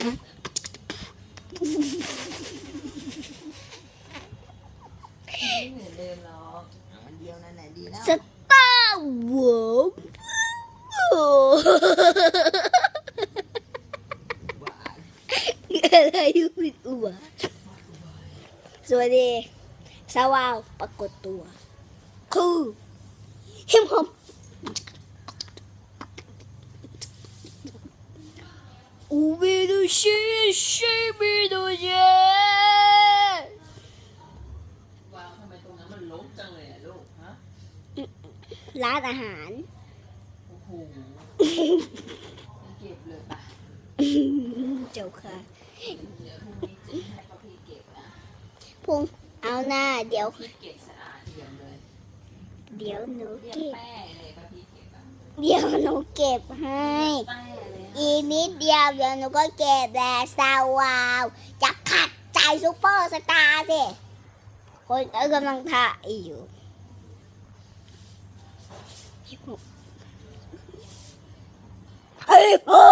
เหมือนเดิมหรอกอันเดียวนั่นแหละดีแล้วสตาร์วอร์บ้าอะไรอยู่ผิดอุบะสวัสดีสาวาวปรากฏตัว คือฮิมฮอมอูบิดู ชิชิบิดูเยวางทำไมตรงนั้นมันลกจังเลยอะลูกฮะร้านอาหาร โอ้โหเก็บเลยปะเจ้าค่ะเดี๋ยวพรุ่งนี้จะให้ป้าพี่เก็บนะพุงเอาหน้าเดี๋ยว พี่เก็บสะอาดเยี่ยมเลยเดี๋ยวหนูเรียกเก็บแป้เลยป้าพี่เก็บอะเดี๋ยวหนูเก็บให้ แป้ อีนิดเดียวเดี๋ยวหนูก็เก็บแหละสาวาวจะขัดใจซุปเปอร์สตาร์สิคนเอ้ยกำลังถ่ายอยู่เฮ้ยปุ๊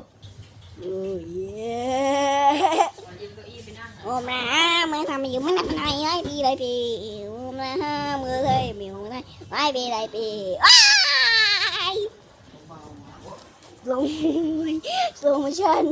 บโอ้ยเย้ขอยืมเก้าอี้ไปนั่งหน่โอ้อยมาไม่ทำอยู่ไม่ทำอะไรให้พี่เลยพี่โอ้แมามือเลยมิวเลยไม่พี่เลยพี่ว้าย เบาๆ ล งสูงฉัน